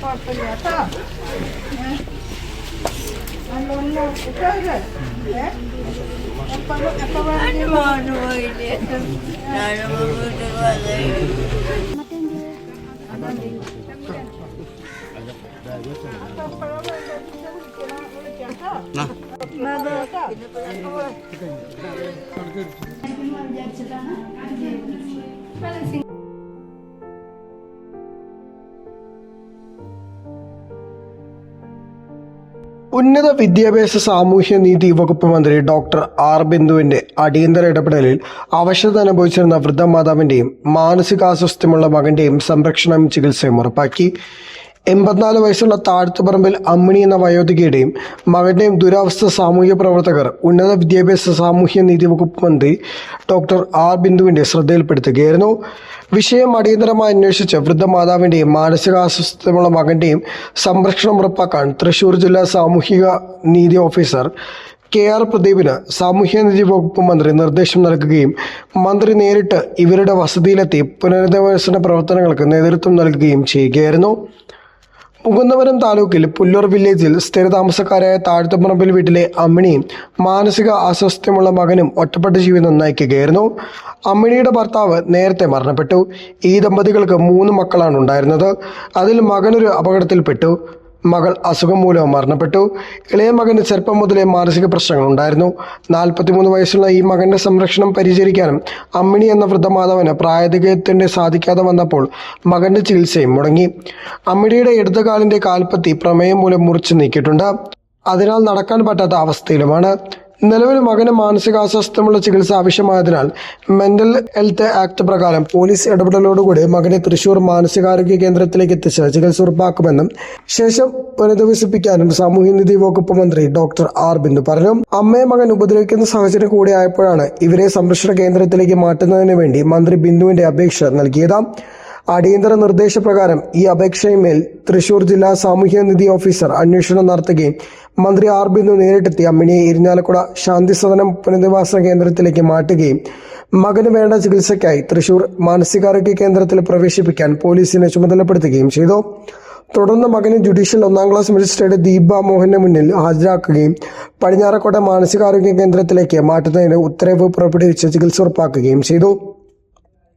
കുഴപ്പമില്ല കേട്ടോ? നല്ലോണം ഉഷാറ്. ഏ? എപ്പോ എപ്പോ വേണം? ഉന്നത വിദ്യാഭ്യാസ സാമൂഹ്യ നീതി വകുപ്പ് മന്ത്രി ഡോക്ടർ ആർ ബിന്ദുവിന്റെ അടിയന്തര ഇടപെടലിൽ അവശത അനുഭവിച്ചിരുന്ന വൃദ്ധമാതാവിന്റെയും മാനസികാസ്വസ്ഥ്യമുള്ള മകന്റെയും സംരക്ഷണം ചികിത്സയും ഉറപ്പാക്കി. എൺപത്തിനാല് വയസ്സുള്ള താഴ്ത്തുപറമ്പിൽ അമ്മിണി എന്ന വയോധികയുടെയും മകന്റെയും ദുരവസ്ഥ സാമൂഹ്യ പ്രവർത്തകർ ഉന്നത വിദ്യാഭ്യാസ സാമൂഹ്യ നീതി വകുപ്പ് മന്ത്രി ഡോക്ടർ ആർ ബിന്ദുവിന്റെ ശ്രദ്ധയിൽപ്പെടുത്തുകയായിരുന്നു. വിഷയം അടിയന്തരമായി അന്വേഷിച്ച് വൃദ്ധമാതാവിന്റെയും മാനസികാസ്വസ്ഥമുള്ള മകന്റെയും സംരക്ഷണം ഉറപ്പാക്കാൻ തൃശൂർ ജില്ലാ സാമൂഹിക നീതി ഓഫീസർ കെ ആർ പ്രദീപിന് സാമൂഹ്യനീതി വകുപ്പ് മന്ത്രി നിർദ്ദേശം നൽകുകയും മന്ത്രി നേരിട്ട് ഇവരുടെ വസതിയിലെത്തി പുനരധിവാസന പ്രവർത്തനങ്ങൾക്ക് നേതൃത്വം നൽകുകയും ചെയ്യുകയായിരുന്നു. മുകുന്ദപുരം താലൂക്കിൽ പുല്ലൂർ വില്ലേജിൽ സ്ഥിരതാമസക്കാരായ താഴ്ത്തുപറമ്പിൽ വീട്ടിലെ അമ്മിണിയും മാനസിക അസ്വസ്ഥ്യമുള്ള മകനും ഒറ്റപ്പെട്ട ജീവിതം നയിക്കുകയായിരുന്നു. അമ്മിണിയുടെ ഭർത്താവ് നേരത്തെ മരണപ്പെട്ടു. ഈ ദമ്പതികൾക്ക് മൂന്ന് മക്കളാണ് ഉണ്ടായിരുന്നത് അതിൽ മകനൊരു അപകടത്തിൽപ്പെട്ടു. മകൾ അസുഖം മൂലം മരണപ്പെട്ടു. ഇളയ മകന് ചെറുപ്പം മുതലേ മാനസിക പ്രശ്നങ്ങൾ ഉണ്ടായിരുന്നു നാൽപ്പത്തിമൂന്ന് വയസ്സുള്ള ഈ മകന്റെ സംരക്ഷണം പരിചരിക്കാനും അമ്മിണി എന്ന വൃദ്ധമാധവന് പ്രായതികത്തിന്റെ സാധിക്കാതെ വന്നപ്പോൾ മകന്റെ ചികിത്സയും മുടങ്ങി. അമ്മിണിയുടെ ഇടതുകാലിന്റെ കാൽപ്പത്തി പ്രമേയം മൂലം മുറിച്ചു നീക്കിയിട്ടുണ്ട്. അതിനാൽ നടക്കാൻ പറ്റാത്ത അവസ്ഥയിലുമാണ്. നിലവിൽ മകന് മാനസികാസ്വാസ്ഥ്യമുള്ള ചികിത്സ ആവശ്യമായതിനാൽ മെന്റൽ ഹെൽത്ത് ആക്ട് പ്രകാരം പോലീസ് ഇടപെടലോടുകൂടി മകനെ തൃശൂർ മാനസികാരോഗ്യ കേന്ദ്രത്തിലേക്ക് എത്തിച്ച് ചികിത്സ ഉറപ്പാക്കുമെന്നും ശേഷം പുനരധിവസിപ്പിക്കാനും സാമൂഹ്യനീതി വകുപ്പ് മന്ത്രി ഡോക്ടർ ആർ ബിന്ദു പറഞ്ഞു. അമ്മയെ മകൻ ഉപദ്രവിക്കുന്ന സാഹചര്യം കൂടിയായപ്പോഴാണ് ഇവരെ സംരക്ഷണ കേന്ദ്രത്തിലേക്ക് മാറ്റുന്നതിന് വേണ്ടി മന്ത്രി ബിന്ദുവിന്റെ അപേക്ഷ നൽകിയത്. അടിയന്തര നിർദ്ദേശപ്രകാരം ഈ അപേക്ഷയുമേൽ തൃശൂർ ജില്ലാ സാമൂഹ്യനിധി ഓഫീസർ അന്വേഷണം നടത്തുകയും മന്ത്രി ആർ ബിന്ദു നേരിട്ടെത്തി അമ്മിണിയെ ഇരിഞ്ഞാലക്കുട ശാന്തിസദനം പുനരധിവാസ കേന്ദ്രത്തിലേക്ക് മാറ്റുകയും മകന് വേണ്ട ചികിത്സയ്ക്കായി തൃശൂർ മാനസികാരോഗ്യ കേന്ദ്രത്തിൽ പ്രവേശിപ്പിക്കാൻ പോലീസിനെ ചുമതലപ്പെടുത്തുകയും ചെയ്തു. തുടർന്ന് മകനെ ജുഡീഷ്യൽ ഒന്നാം ക്ലാസ് മജിസ്ട്രേറ്റ് ദീപ മോഹന്റെ മുന്നിൽ ഹാജരാക്കുകയും പടിഞ്ഞാറക്കോട്ട മാനസികാരോഗ്യ കേന്ദ്രത്തിലേക്ക് മാറ്റുന്നതിന് ഉത്തരവ് പുറപ്പെടുവിച്ച് ചികിത്സ ഉറപ്പാക്കുകയും ചെയ്തു.